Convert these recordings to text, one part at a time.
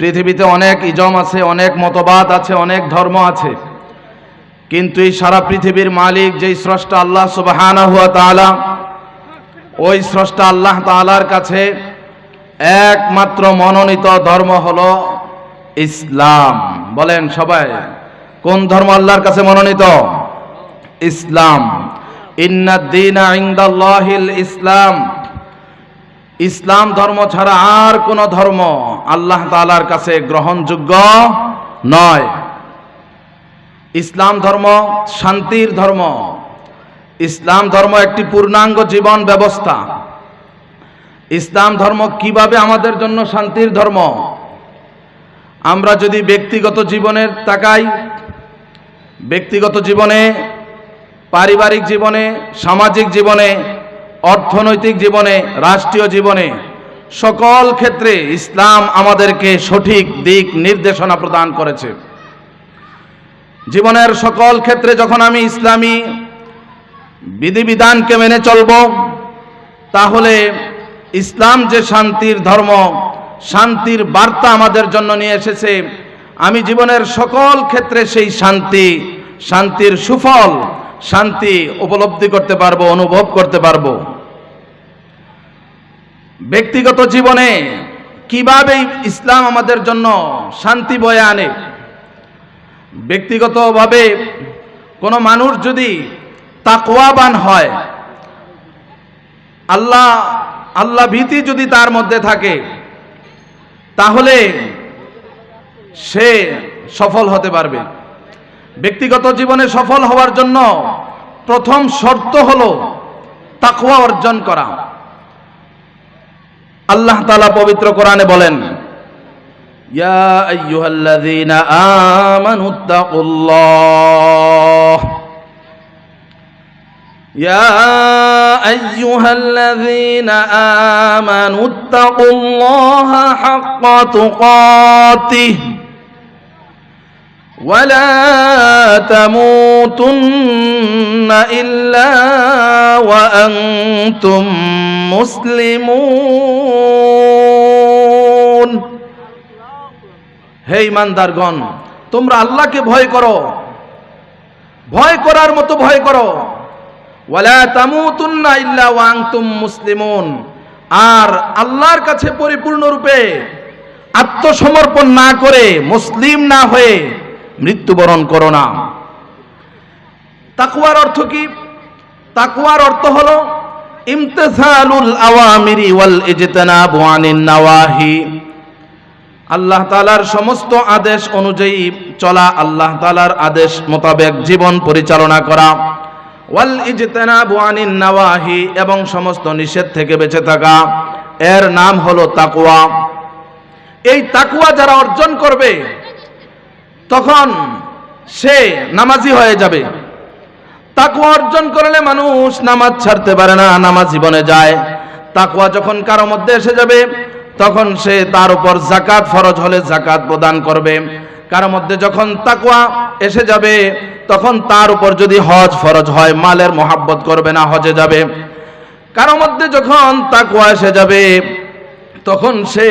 পৃথিবীতে অনেক ইজম আছে, অনেক মতবাদ আছে, অনেক ধর্ম আছে। কিন্তু এই সারা পৃথিবীর মালিক যেই স্রষ্টা আল্লাহ সুবাহানা হুয়া তাআলা, ওই স্রষ্টা আল্লাহ তাআলার কাছে একমাত্র মনোনীত ধর্ম হল ইসলাম। বলেন সবাই, কোন ধর্ম আল্লাহর কাছে মনোনীত? ইসলাম। ইন্নাদ্দিনা ইসলাম। ইসলাম ধর্ম ছাড়া আর কোন ধর্ম আল্লাহ তাআলার কাছে গ্রহণযোগ্য নয়। ইসলাম ধর্ম শান্তির ধর্ম। ইসলাম ধর্ম একটি পূর্ণাঙ্গ জীবন ব্যবস্থা। ইসলাম ধর্ম কীভাবে আমাদের জন্য শান্তির ধর্ম? আমরা যদি ব্যক্তিগত জীবনের তাকাই, ব্যক্তিগত জীবনে, পারিবারিক জীবনে, সামাজিক জীবনে অর্থনৈতিক জীবনে, রাষ্ট্রীয় জীবনে, সকল ক্ষেত্রে ইসলাম আমাদেরকে সঠিক দিক নির্দেশনা প্রদান করেছে। জীবনের সকল ক্ষেত্রে যখন আমি ইসলামী বিধিবিধানকে মেনে চলব, তাহলে ইসলাম যে শান্তির ধর্ম, শান্তির বার্তা আমাদের জন্য নিয়ে এসেছে, আমি জীবনের সকল ক্ষেত্রে সেই শান্তি, শান্তির সুফল, শান্তি উপলব্ধি করতে পারব, অনুভব করতে পারব। ব্যক্তিগত জীবনে কীভাবে ইসলাম আমাদের জন্য শান্তি বয়ে আনে? ব্যক্তিগতভাবে কোনো মানুষ যদি তাকওয়াবান হয়, আল্লাহ আল্লাহ ভীতি যদি তার মধ্যে থাকে, তাহলে সে সফল হতে পারবে। ব্যক্তিগত জীবনে সফল হওয়ার জন্য প্রথম শর্ত হলো তাকওয়া অর্জন করা। আল্লাহ তাআলা পবিত্র কোরআনে বলেন ইয়া আইয়ুহাল্লাযীনা আমানুত্তাকুল্লাহ يا أيها الذين آمنوا اتقوا الله حق تقاته ولا تموتن إلا وأنتم مسلمون হে ইমানদারগণ তোমরা আল্লাহকে ভয় করো ভয় করার মতো ভয় করো ওয়ালা তামুতুন্না ইল্লা ওয়া আনতুম মুসলিমুন আর আল্লাহর কাছে পরিপূর্ণরূপে আত্মসমর্পণ না করে মুসলিম না হয়ে মৃত্যুবরণ করো না। তাকুয়ার অর্থ কি? তাকুয়ার অর্থ হলো, ইমতিসালুল আওয়ামিরি ওয়াল ইজতিনাবু আনিন নাওয়াহি। আল্লাহ তালার সমস্ত আদেশ অনুযায়ী চলা আল্লাহ তালার আদেশ মোতাবেক জীবন পরিচালনা করা। ওয়াল ইজতেনাবু আনিন নাওয়াহি এবং সমস্ত নিষেধ থেকে বেঁচে থাকা। এর নাম হলো তাকুয়া এই তাকুয়া যারা অর্জন করবে তখন সে নামাজি হয়ে যাবে। তাকুয়া অর্জন করলে মানুষ নামাজ ছাড়তে পারে না, নামাজ জীবনে যায়। তাকুয়া যখন কারও মধ্যে এসে যাবে, তখন সে তার উপর জাকাত ফরজ হলে জাকাত প্রদান করবে। কারও মধ্যে যখন তাকুয়া এসে যাবে, তখন তার উপর যদি হজ ফরজ হয়, মালের মোহাব্বত করবে না, হজে যাবে। কারও মধ্যে যখন তাকুয়া এসে যাবে, তখন সে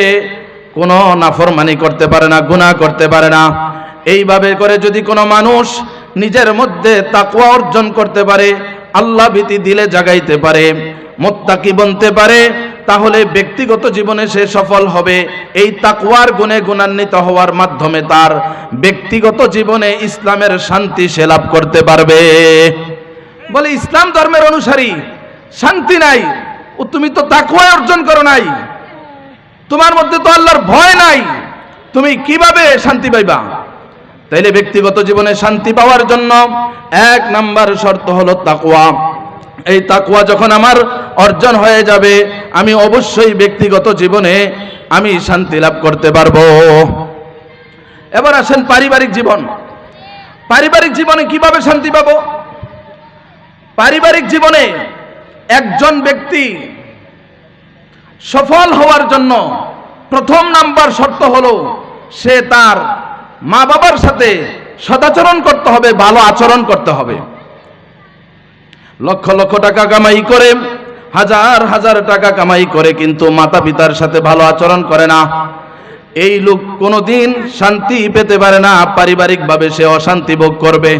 কোনো নাফরমানি করতে পারে না, গুনাহ করতে পারে না। এইভাবে করে যদি কোনো মানুষ নিজের মধ্যে তাকুয়া অর্জন করতে পারে, আল্লাহ ভীতি দিলে জাগাইতে পারে, মোত্তাকি বনতে পারে, তাহলে ব্যক্তিগত জীবনে সে সফল হবে। এই তাকুয়ার গুণে গুণান্বিত হওয়ার মাধ্যমে তার ব্যক্তিগত জীবনে ইসলামের শান্তি সে লাভ করতে পারবে। বলে, ইসলাম ধর্মের অনুসারী, শান্তি নাই। ও তুমি তো তাকুয়া অর্জন করো নাই। তোমার মধ্যে তো আল্লাহর ভয় নাই। তুমি কীভাবে শান্তি পাইবা? তাইলে ব্যক্তিগত জীবনে শান্তি পাওয়ার জন্য এক নাম্বার শর্ত হলো তাকুয়া এই তাকুয়া যখন আমার অর্জন হয়ে যাবে, আমি অবশ্যই ব্যক্তিগত জীবনে আমি শান্তি লাভ করতে পারব। এবার আসেন পারিবারিক জীবন। পারিবারিক জীবনে কীভাবে শান্তি পাবো? পারিবারিক জীবনে একজন ব্যক্তি সফল হওয়ার জন্য প্রথম নাম্বার শর্ত হলো সে তার মা বাবার সাথে সদাচরণ করতে হবে, ভালো আচরণ করতে হবে। লক্ষ লক্ষ টাকা কামাই করে, হাজার হাজার টাকা কামাই করে, কিন্তু মাতা পিতার সাথে ভালো আচরণ করে না। এই লোক কোনোদিন শান্তি পেতে পারে না, পারিবারিকভাবে সে অশান্তি ভোগ করবে।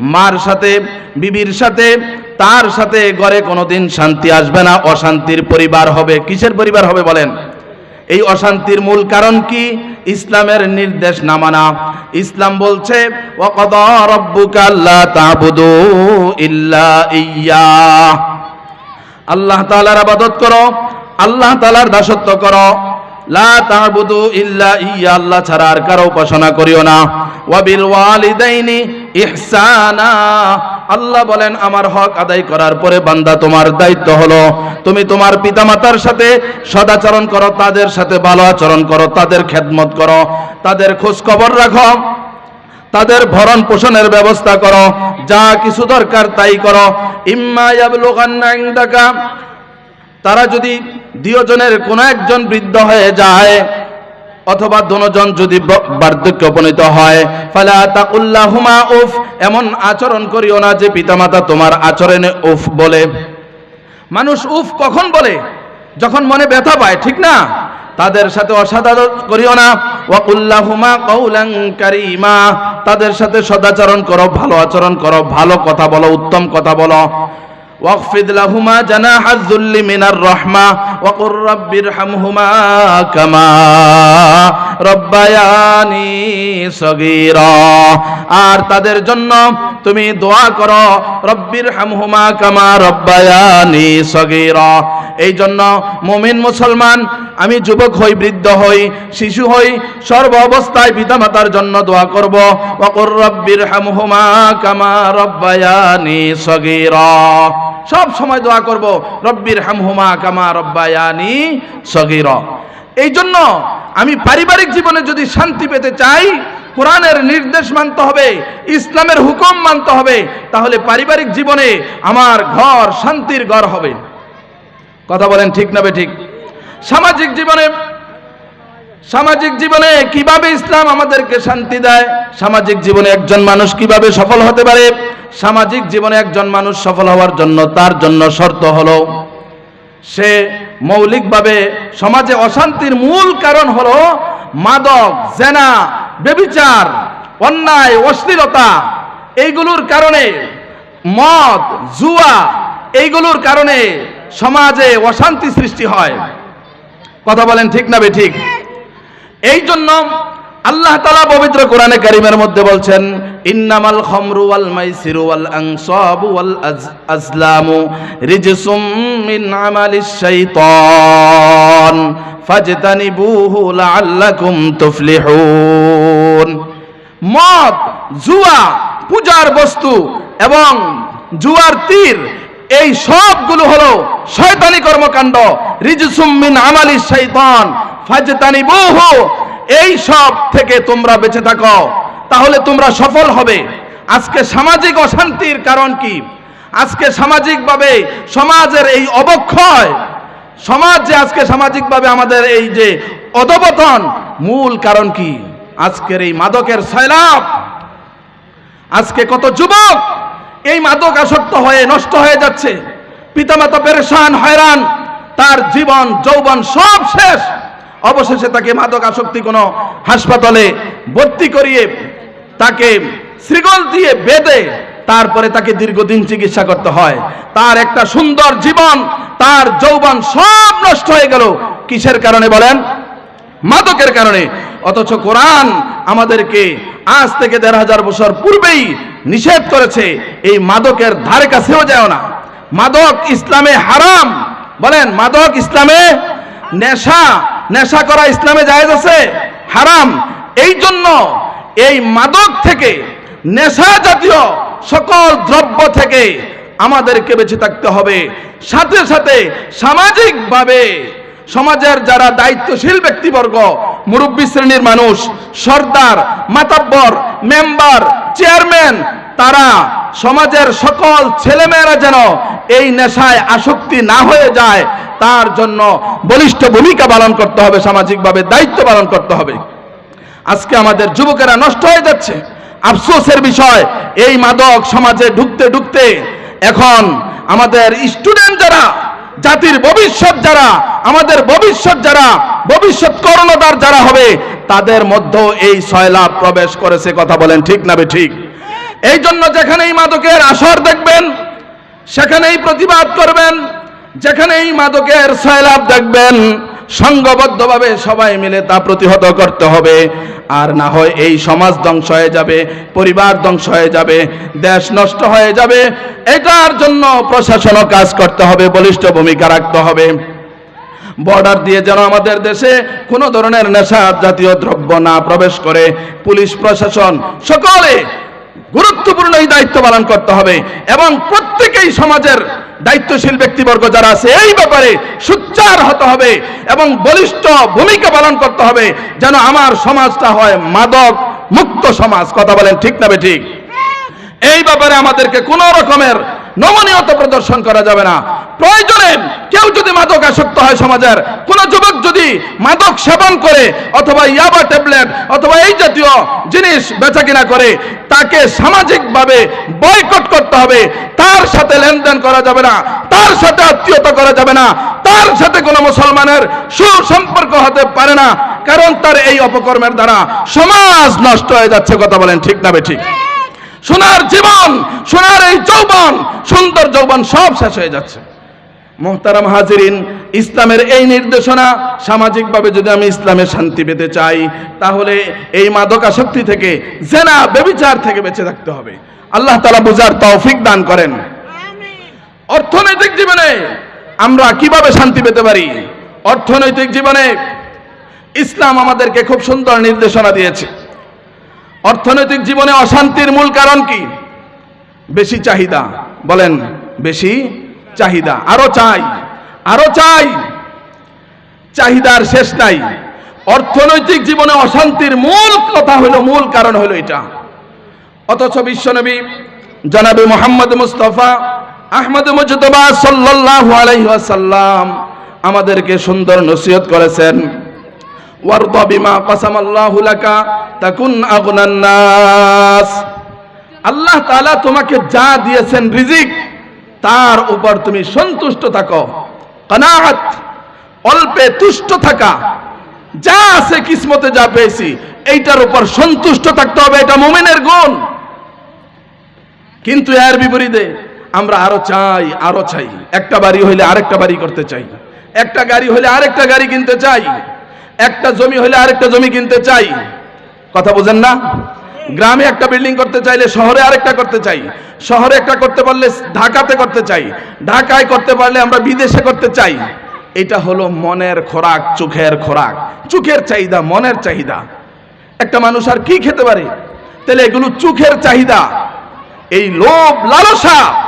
মার সাথে, বিবির সাথে, তার সাথে ঘরে কোনোদিন শান্তি আসবে না, অশান্তির পরিবার হবে। কিসের পরিবার হবে বলেন? এই অশান্তির মূল কারণ কি? ইসলামের নির্দেশ না মানা। ইসলাম বলছে আল্লাহ তালার আবাদত করো আল্লাহ তালার দাসত্ব করো। লা আল্লাহ ছাড়া আর কারও উপাসনা করিও না। ইহসানা। বলেন, আমার হক আদায় করার পরে বান্দা তোমার দায়িত্ব হলো। তুমি তোমার সাথে সদাচরণ করো, তাদের সাথে ভালো আচরণ করো, তাদের খেদমত করো, তাদের খোঁজ খবর রাখো, তাদের ভরণ পোষণের ব্যবস্থা করো, যা কিছু দরকার তাই করো। ইম্মা ইয়াবলুগান্না ইনদাকা, তারা যদি দুজনের কোন একজন বৃদ্ধ হয়ে যায়, অথবা দুজন যদি বার্ধক্য উপনীত হয়, ফালা তাকুল্লাহুমা উফ, এমন আচরণ করিও না যে পিতামাতা তোমার আচরণে উফ বলে। মানুষ উফ কখন বলে? যখন মনে ব্যথা পায়, ঠিক না? তাদের সাথে অসাধারণ করিও না। ওয়াকুল্লাহুমা কৌলাং কারিমা, তাদের সাথে সদাচরণ করো, ভালো আচরণ করো, ভালো কথা বলো, উত্তম কথা বলো। واخفض لهما جناح الذل من الرحمة وقل رب ارحمهما كما ربياني صغيرا আর তাদের জন্য তুমি দোয়া করো রব্বির হামহুমা কামা রব্বায়ানি সগীরা এই জন্য মুমিন মুসলমান আমি যুবক হই, বৃদ্ধ হই, শিশু হই, সর্ব অবস্থায় পিতামাতার জন্য দোয়া করব। ওয়াকুর রব্বির হামহুমা কামা রব্বায়ানি সগীরা। সব সময় দোয়া করব রব্বির হামহুমা কামা রব্বায়ানি সগীরা। এই জন্য আমি পারিবারিক জীবনে যদি শান্তি পেতে চাই, কোরআনের নির্দেশ মানতে হবে, ইসলামের হুকুম মানতে হবে, তাহলে পারিবারিক জীবনে আমার ঘর শান্তির ঘর হবে। কথা বলেন ঠিক না বে ঠিক? সামাজিক জীবনে সামাজিক জীবনে কীভাবে ইসলাম আমাদেরকে শান্তি দেয়? সামাজিক জীবনে একজন মানুষ কীভাবে সফল হতে পারে? সামাজিক জীবনে একজন মানুষ সফল হওয়ার জন্য তার জন্য শর্ত হলো, সে মৌলিকভাবে সমাজে অশান্তির মূল কারণ হলো মাদক, জেনা বেবিচার অন্যায়, অশ্লীলতা। এইগুলোর কারণে মদ, জুয়া, এইগুলোর কারণে সমাজে অশান্তি সৃষ্টি হয়। কথা বলেন ঠিক না ঠিক? এই জন্য আল্লাহ তালা পবিত্র কোরআনে কারিমের মধ্যে বলছেন, ইন্নামাল খমরু ওয়াল মাইসিরু ওয়াল আনসাবু ওয়াল আজলামু রিজসুম মিন আমালিশ শাইতান, ফাজতানিবুহু লাআল্লাকুম তুফলিহুন। মদ, জুয়া, পূজার বস্তু এবং জুয়ার তীর এই সবগুলো হলো শয়তানি কর্মকাণ্ড। রিজসুম মিন আমালি শৈতান ফাজতানিবুহু। এই সব থেকে তোমরা বেঁচে থাকো, তাহলে তোমরা সফল হবে। আজকে সামাজিক অশান্তির কারণ কি? আজকে সামাজিকভাবে সমাজের এই অবক্ষয়, সমাজ যে আজকে সামাজিকভাবে আমাদের এই যে অধপতন, মূল কারণ কি? আজকের এই মাদকের সয়লাভ আজকে কত যুবক এই মাদক আসক্ত হয়ে, নষ্ট হয়ে যাচ্ছে। পিতামাতা পেরেশান, হয়রান, তার জীবন, যৌবন সব শেষ। অবশেষে তাকে মাদক আসক্তি কোনো হাসপাতালে ভর্তি করিয়ে তাকে শ্রীগল দিয়ে বেঁধে তারপরে তাকে দীর্ঘদিন চিকিৎসা করতে হয়। তার একটা সুন্দর জীবন, তার যৌবন সব নষ্ট হয়ে গেল। কিসের কারণে বলেন? মাদকের কারণে। অথচ কোরআন আমাদেরকে আজ থেকে দেড় হাজার বছর পূর্বেই নিষেধ করেছে, এই মাদকের ধারে কাছেও যায় না। মাদক ইসলামে হারাম। বলেন, মাদক ইসলামে নেশা নেশা করা ইসলামে জায়েজ আছে? হারাম। এই জন্য এই মাদক থেকে, নেশা জাতীয় সকল দ্রব্য থেকে আমাদেরকে বেঁচে থাকতে হবে। সাথে সাথে সামাজিকভাবে সমাজের যারা দায়িত্বশীল ব্যক্তিবর্গ, মুরব্বী শ্রেণির মানুষ, সর্দার, মাতাব্বর, মেম্বার, চেয়ারম্যান তারা সমাজের সকল ছেলেমেয়েরা যেন এই নেশায় আসক্তি না হয়ে যায়, তার জন্য বলিষ্ঠ ভূমিকা পালন করতে হবে, সামাজিকভাবে দায়িত্ব পালন করতে হবে। আজকে আমাদের যুবকেরা নষ্ট হয়ে যাচ্ছে। আফসোসের বিষয়, এই মাদক সমাজে ঢুকতে ঢুকতে এখন আমাদের স্টুডেন্ট যারা, জাতির ভবিষ্যৎ যারা, আমাদের ভবিষ্যৎ যারা, ভবিষ্যৎ কর্ণধার যারা হবে, তাদের মধ্যেও এই সয়লাভ প্রবেশ করেছে, কথা বলেন ঠিক না বে ঠিক? এই জন্য যেখানেই মাদকের আসর দেখবেন, সেখানেই প্রতিবাদ করবেন, যেখানেই মাদকের সয়লাভ দেখবেন সংঘবদ্ধভাবে সবাই মিলে তা প্রতিহত করতে হবে। আর না হয় এই সমাজ ধ্বংস হয়ে যাবে, পরিবার ধ্বংস হয়ে যাবে, দেশ নষ্ট হয়ে যাবে। এটার জন্য প্রশাসনও কাজ করতে হবে, বলিষ্ঠ ভূমিকা রাখতে হবে। বর্ডার দিয়ে যেন আমাদের দেশে কোনো ধরনের নেশা জাতীয় দ্রব্য না প্রবেশ করে, পুলিশ প্রশাসন, সকলে গুরুত্বপূর্ণ এই দায়িত্ব পালন করতে হবে। এবং প্রত্যেকেই সমাজের দায়িত্বশীল ব্যক্তিবর্গ যারা আছে, এই ব্যাপারে সুচ্চার হতে হবে এবং বলিষ্ঠ ভূমিকা পালন করতে হবে যেন আমার সমাজটা হয় মাদক মুক্ত সমাজ। কথা বলেন ঠিক না বে ঠিক? এই ব্যাপারে আমাদেরকে কোন রকমের নমনীয়তা প্রদর্শন করা যাবে না। প্রয়োজনে কেউ যদি মাদক আসক্ত হয় সমাজের, কোন যুবক যদি মাদক সেবন করে অথবা ইয়াবা ট্যাবলেট অথবা এই জাতীয় জিনিস বেচা কিনা করে, তাকে সামাজিকভাবে বয়কট করতে হবে। তার সাথে লেনদেন করা যাবে না, তার সাথে আত্মীয়তা করা যাবে না, তার সাথে কোনো মুসলমানের সুসম্পর্ক হতে পারে না। কারণ তার এই অপকর্মের দ্বারা সমাজ নষ্ট হয়ে যাচ্ছে, কথা বলেন ঠিক না বে ঠিক? সোনার জীবন, সোনার এই যৌবন, সুন্দর যৌবন সব শেষ হয়ে যাচ্ছে। মোহতারাম হাজিরিন, ইসলামের এই নির্দেশনা সামাজিকভাবে যদি আমি ইসলামের শান্তি পেতে চাই, তাহলে এই মাদকাসক্তি থেকে, জেনা, বেবিচার থেকে বেঁচে থাকতে হবে। আল্লাহ তালা বুঝার তৌফিক দান করেন। অর্থনৈতিক জীবনে আমরা কীভাবে শান্তি পেতে পারি? অর্থনৈতিক জীবনে ইসলাম আমাদেরকে খুব সুন্দর নির্দেশনা দিয়েছে। অর্থনৈতিক জীবনে অশান্তির মূল কারণ কি? বেশি চাহিদা। বলেন, বেশি চাহিদা। আরও চাই আরও চাই। চাহিদার শেষ নাই। অর্থনৈতিক জীবনে অশান্তির মূল কথা হলো, মূল কারণ হলো এটা। অথচ বিশ্বনবী জনাবি মোহাম্মদ মুস্তফা আহমদ মুজতবা সাল্লাল্লাহু আলাইহি আমাদেরকে সুন্দর নসিহত করেছেন। ওয়ারদা বিমা কাসামাল্লাহু লাকা তাকুন আগনান নাস। আল্লাহ তাআলা তোমাকে যা দিয়েছেন রিজিক, তার উপর তুমি সন্তুষ্ট থাকো। কানাআত অল্পে তুষ্ট থাকা। যা আছে কিসমতে যা পেয়েছি, এইটার উপর সন্তুষ্ট থাকতে হবে, এটা মোমেনের গুণ। কিন্তু এর বিপরীতে আমরা আরও চাই আরও চাই। একটা বাড়ি হইলে আরেকটা বাড়ি করতে চাই। একটা গাড়ি হলে আরেকটা গাড়ি কিনতে চাই। একটা জমি হলে আরেকটা জমি কিনতে চাই। কথা বুঝেন না? গ্রামে একটা বিল্ডিং করতে চাইলে শহরে আরেকটা করতে চাই। শহরে একটা করতে পারলে ঢাকাতে করতে চাই। ঢাকায় করতে পারলে আমরা বিদেশে করতে চাই। এটা হলো মনের খোরাক, চোখের খোরাক। চোখের চাহিদা, মনের চাহিদা। একটা মানুষ আর কি খেতে পারে? তাহলে এগুলো চোখের চাহিদা। এই লোভ, লালসা,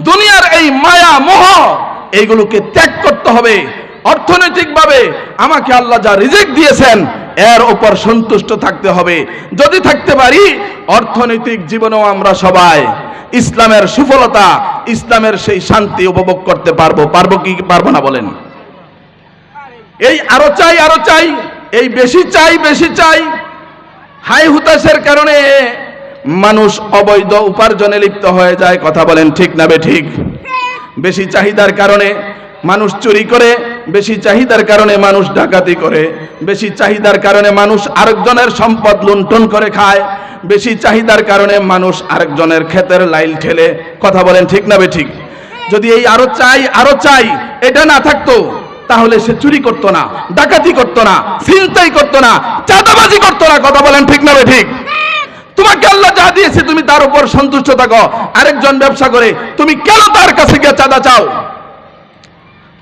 দুনিয়ার এই মায়া, মোহ, এইগুলোকে ত্যাগ করতে হবে। অর্থনৈতিকভাবে আমাকে আল্লাহ যা রিজেক দিয়েছেন, এর উপর সন্তুষ্ট থাকতে হবে। যদি থাকতে পারি, অর্থনৈতিক জীবনেও আমরা সবাই ইসলামের সুফলতা, ইসলামের সেই শান্তি উপভোগ করতে পারব। পারব কি, পারব না বলেন? এই আরও চাই আরও চাই, এই বেশি চাই বেশি চাই। হাই হুতাশের কারণে মানুষ অবৈধ উপার্জনে লিপ্ত হয়ে যায়। কথা বলেন ঠিক না বে ঠিক? বেশি চাহিদার কারণে মানুষ চুরি করে বেশি চাহিদার কারণে মানুষ ডাকাতি করে, বেশি চাহিদার কারণে মানুষ আরেকজনের সম্পদ লুণ্ঠন করে খায়, বেশি চাহিদার কারণে মানুষ আরেকজনের ক্ষেতের লাইল ঠেলে। কথা বলেন ঠিক না ঠিক? যদি এই আরও চাই আরও চাই, এটা না থাকতো, তাহলে সে চুরি করতো না, ডাকাতি করতো না চিন্তাই করতো না, চাঁদাবাজি করতো না, কথা বলেন ঠিক না ঠিক? তোমাকে আল্লাহ যা দিয়েছে, তুমি তার উপর সন্তুষ্ট থাকো। আরেকজন ব্যবসা করে, তুমি কেন তার কাছে গিয়ে চাঁদা চাও?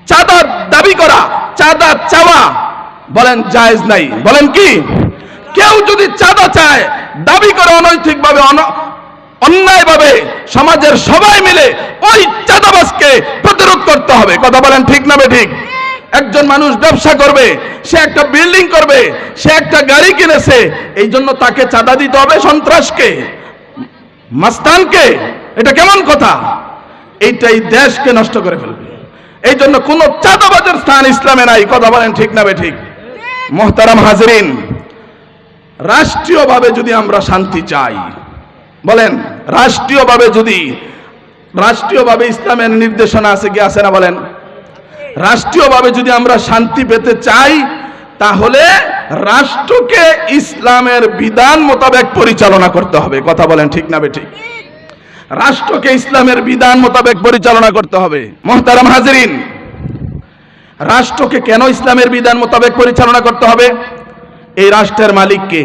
চাঁদা দাবি করা, চাঁদা চাওয়া বলেন জায়েজ নাই। বলেন কি? কেউ যদি চাঁদা চায়, দাবি করে অনৈতিকভাবে, অন- অন্যায়ভাবে সমাজের সবাই মিলে ওই চাঁদাবাজকে প্রতিরোধ করতে হবে। কথা বলেন ঠিক না ঠিক একজন মানুষ ব্যবসা করবে, সে একটা বিল্ডিং করবে, সে একটা গাড়ি কিনেছে, এই জন্য তাকে চাঁদা দিতে হবে সন্ত্রাসকে। মাস্তানকে? এটা কেমন কথা? এইটাই দেশকে নষ্ট করে ফেলবে। এই জন্য কোন চাঁদাবাজের স্থান ইসলামে নাই। কথা বলেন ঠিক না ঠিক? মোহতারাম হাজরিন, রাষ্ট্রীয়ভাবে যদি আমরা শান্তি চাই, বলেন, রাষ্ট্রীয়ভাবে যদি, রাষ্ট্রীয়ভাবে ইসলামের নির্দেশনা আছে কি আছে না বলেন? রাষ্ট্রীয়ভাবে যদি আমরা শান্তি পেতে চাই, তাহলে রাষ্ট্রকে ইসলামের বিধান মোতাবেক পরিচালনা করতে হবে। কথা বলেন ঠিক না বেঠিক রাষ্ট্রকে ইসলামের বিধান মোতাবেক পরিচালনা করতে হবে। মোহতারাম হাজরিন, রাষ্ট্রকে কেন ইসলামের বিধান মোতাবেক পরিচালনা করতে হবে? এই রাষ্ট্রের মালিককে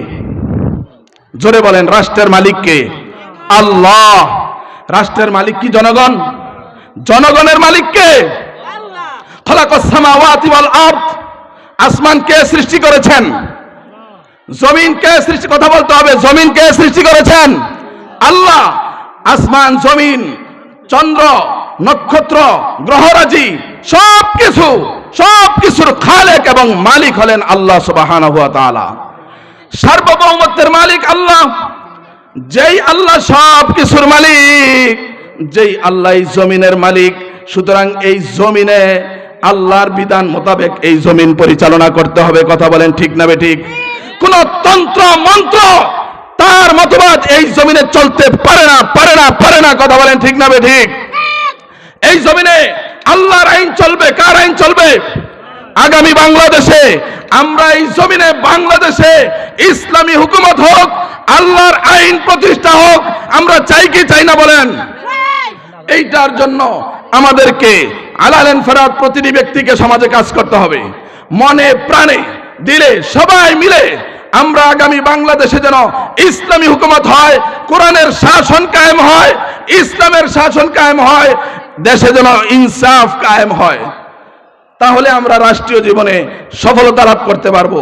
জোরে বলেন, রাষ্ট্রের মালিককে আল্লাহ। রাষ্ট্রের মালিক কি জনগণ? জনগণের মালিককে আসমান কে সৃষ্টি করেছেন? জমিন কে সৃষ্টি, কথা বলতে হবে, জমিন কে সৃষ্টি করেছেন? আল্লাহ। আসমান, জমিন, চন্দ্র, নক্ষত্র, গ্রহরাজি সব কিছু সব কিছুর খালেক এবং মালিক হলেন আল্লাহ তাআলা। সার্বভৌমত্বের মালিক আল্লাহ। যেই আল্লাহ সব কিছুর মালিক, যেই আল্লাহ জমিনের মালিক। সুতরাং এই জমিনে আল্লাহর বিধান মোতাবেক এই জমিন পরিচালনা করতে হবে। কথা বলেন ঠিক না বে ঠিক? কোন তন্ত্র, মন্ত্র তার মতবাদ এই জমিনে চলতে পারে না পারে না পারে না, কথা বলেন ঠিক না ঠিক? এই জমিনে আল্লাহর আইন চলবে, কার আইন চলবে? আগামী বাংলাদেশে, আমরা এই জমিনে বাংলাদেশে ইসলামী হুকুমত হোক, আল্লাহর আইন প্রতিষ্ঠা হোক, আমরা চাই কি, চাই না বলেন? এইটার জন্য আমাদেরকে আলালেন ফেরাত প্রতিটি ব্যক্তিকে সমাজে কাজ করতে হবে। মনে, প্রাণে, দিলে সবাই মিলে আমরা আগামী বাংলাদেশে যেন ইসলামী হুকুমত হয়, কোরআনের শাসন কায়েম হয়, ইসলামের শাসন কায়েম হয়, দেশে যেন ইনসাফ কায়েম হয়। তাহলে আমরা রাষ্ট্রীয় জীবনে সফলতা লাভ করতে পারব।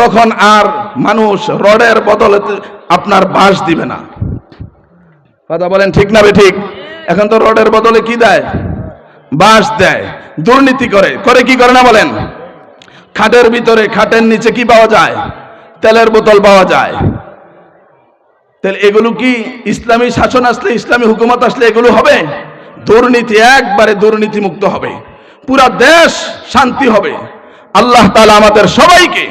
তখন আর মানুষ রডের বদলে আপনার বাঁশ দিবে না। কথা বলেন ঠিক না ঠিক এখন তো রডের বদলে কি দেয়? বাঁশ দেয়, দুর্নীতি করে। করে কি করে না বলেন? খাটের ভিতরে, খাটের নিচে কি পাওয়া যায়? তেলের বোতল পাওয়া যায়। তাহলে এগুলো কি ইসলামী শাসন আসলে, ইসলামী হুকুমত আসলে এগুলো হবে? দুর্নীতি, একবারে দুর্নীতি মুক্ত হবে। পুরা দেশ শান্তি হবে। আল্লাহ তাআলা আমাদের সবাইকে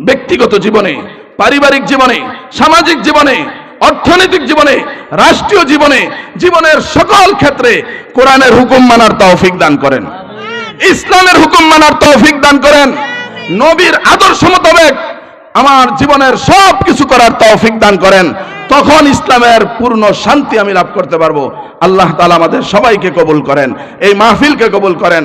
ব্যক্তিগত জীবনে, পারিবারিক জীবনে, সামাজিক জীবনে, অর্থনৈতিক জীবনে, রাষ্ট্রীয় জীবনে, জীবনের সকল ক্ষেত্রে কোরআনের হুকুম মানার তৌফিক দান করেন। ইসলামের হুকুম মানার তৌফিক দান করেন। নবীর আদর্শ মোতাবেক আমার জীবনের সব কিছু করার তৌফিক দান করেন। তখন ইসলামের পূর্ণ শান্তি আমি লাভ করতে পারব। আল্লাহ তালা আমাদের সবাইকে কবুল করেন। এই মাহফিলকে কবুল করেন।